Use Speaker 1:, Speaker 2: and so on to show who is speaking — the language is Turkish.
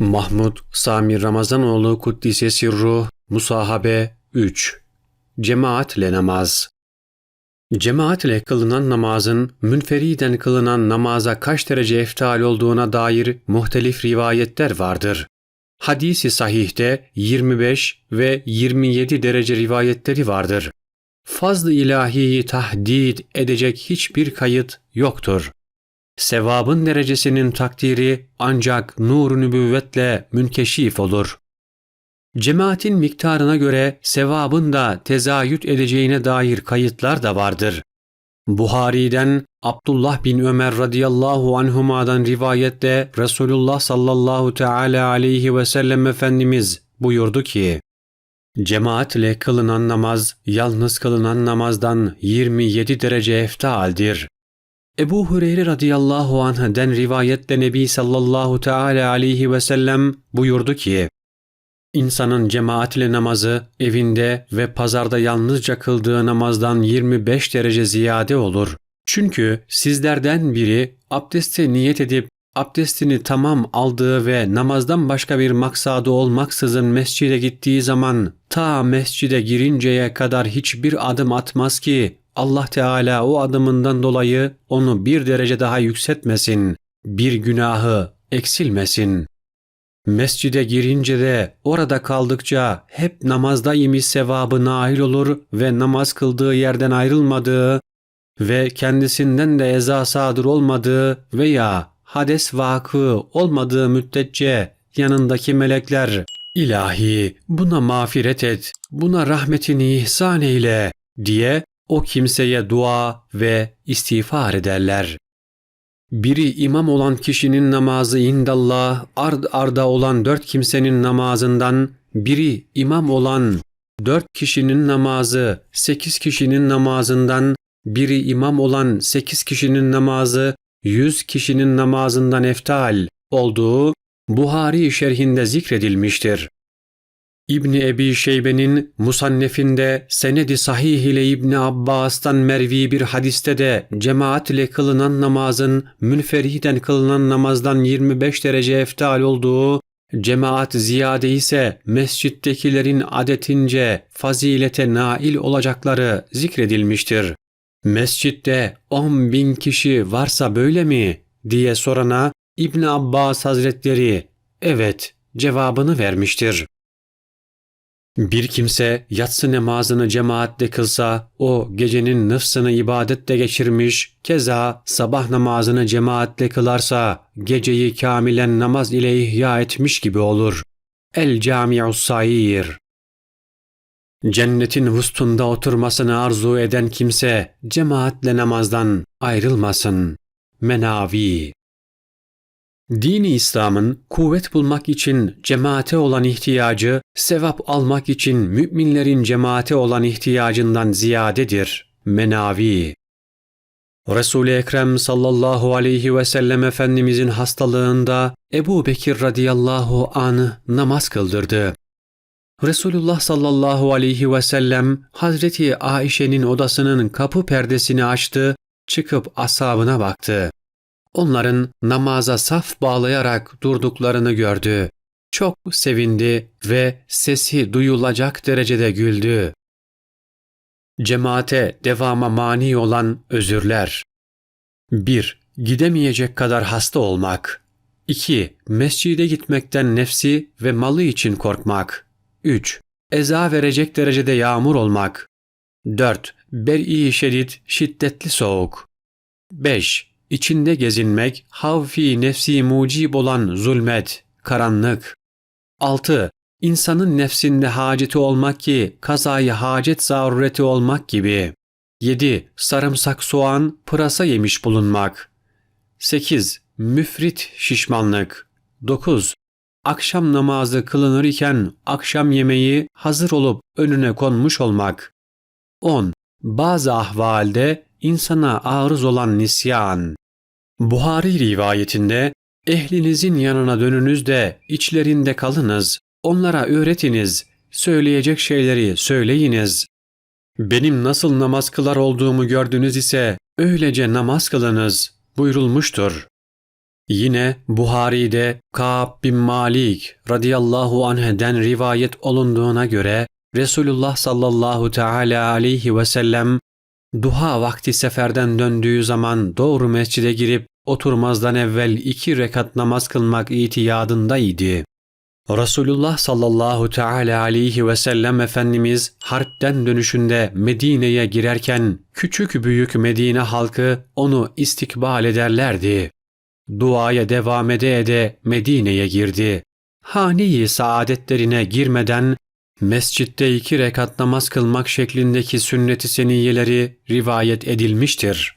Speaker 1: Mahmud Sami Ramazanoğlu Kuddise Sirru Musahabe 3 Cemaatle namaz Cemaatle kılınan namazın münferiden kılınan namaza kaç derece eftal olduğuna dair muhtelif rivayetler vardır. Hadisi sahihte 25 ve 27 derece rivayetleri vardır. Fazl-ı ilahiyi tahdid edecek hiçbir kayıt yoktur. Sevabın derecesinin takdiri ancak nur nübüvvetle münkeşif olur. Cemaatin miktarına göre sevabın da tezayüt edeceğine dair kayıtlar da vardır. Buhari'den Abdullah bin Ömer radıyallahu anhuma'dan rivayette Resulullah sallallahu teala aleyhi ve sellem Efendimiz buyurdu ki, Cemaatle kılınan namaz yalnız kılınan namazdan 27 derece eftaldir. Ebu Hureyre radıyallahu anh'den rivayette Nebi sallallahu teala aleyhi ve sellem buyurdu ki, İnsanın cemaatle namazı evinde ve pazarda yalnızca kıldığı namazdan 25 derece ziyade olur. Çünkü sizlerden biri abdeste niyet edip abdestini tamam aldığı ve namazdan başka bir maksadı olmaksızın mescide gittiği zaman ta mescide girinceye kadar hiçbir adım atmaz ki Allah Teala o adımından dolayı onu bir derece daha yükseltmesin, bir günahı eksilmesin. Mescide girince de orada kaldıkça hep namazda imiş sevabı nail olur ve namaz kıldığı yerden ayrılmadığı ve kendisinden de eza sadır olmadığı veya hades vakı olmadığı müddetçe yanındaki melekler ilahi buna mağfiret et, buna rahmetini ihsan eyle diye o kimseye dua ve istiğfar ederler. Biri imam olan kişinin namazı indallah ard arda olan dört kimsenin namazından, biri imam olan dört kişinin namazı sekiz kişinin namazından, biri imam olan sekiz kişinin namazı yüz kişinin namazından eftal olduğu Buhari şerhinde zikredilmiştir. İbni Ebi Şeybe'nin Musannef'inde senedi sahih ile İbni Abbas'tan mervi bir hadiste de cemaat ile kılınan namazın münferiden kılınan namazdan 25 derece eftal olduğu, cemaat ziyade ise mescittekilerin adetince fazilete nail olacakları zikredilmiştir. Mescitte 10 bin kişi varsa böyle mi diye sorana İbn Abbas Hazretleri evet cevabını vermiştir. Bir kimse yatsı namazını cemaatle kılsa o gecenin nıfsını ibadette geçirmiş, keza sabah namazını cemaatle kılarsa geceyi kamilen namaz ile ihya etmiş gibi olur. El Cami'us Sair Cennetin vustunda oturmasını arzu eden kimse cemaatle namazdan ayrılmasın. Menavi Dini İslam'ın kuvvet bulmak için cemaate olan ihtiyacı, sevap almak için müminlerin cemaate olan ihtiyacından ziyadedir. Menavi Resul-i Ekrem sallallahu aleyhi ve sellem Efendimizin hastalığında Ebu Bekir radıyallahu anh namaz kıldırdı. Resulullah sallallahu aleyhi ve sellem Hazreti Aişe'nin odasının kapı perdesini açtı, çıkıp ashabına baktı onların namaza saf bağlayarak durduklarını gördü. Çok sevindi ve sesi duyulacak derecede güldü. Cemaate devama mani olan özürler. 1. Gidemeyecek kadar hasta olmak. 2. Mescide gitmekten nefsi ve malı için korkmak. 3. Eza verecek derecede yağmur olmak. 4. Ber'i şedid, şiddetli soğuk. 5 içinde gezinmek, havfi nefsi mucib olan zulmet, karanlık. 6. İnsanın nefsinde haceti olmak ki kazayı hacet zarureti olmak gibi. 7. Sarımsak soğan, pırasa yemiş bulunmak. 8. Müfrit şişmanlık. 9. Akşam namazı kılınır iken akşam yemeği hazır olup önüne konmuş olmak. 10. Bazı ahvalde insana arız olan nisyan. Buhari rivayetinde ehlinizin yanına dönünüz de içlerinde kalınız, onlara öğretiniz, söyleyecek şeyleri söyleyiniz. Benim nasıl namaz kılar olduğumu gördünüz ise öylece namaz kılınız buyurulmuştur. Yine Buhari'de Ka'b bin Malik radıyallahu anh'den rivayet olunduğuna göre Resulullah sallallahu teala aleyhi ve sellem duha vakti seferden döndüğü zaman doğru mescide girip oturmazdan evvel iki rekat namaz kılmak itiyadındaydı. Resulullah sallallahu teala aleyhi ve sellem Efendimiz harpten dönüşünde Medine'ye girerken küçük büyük Medine halkı onu istikbal ederlerdi. Duaya devam ede ede Medine'ye girdi. Hane-i saadetlerine girmeden mescitte iki rekat namaz kılmak şeklindeki sünnet-i seniyeleri rivayet edilmiştir.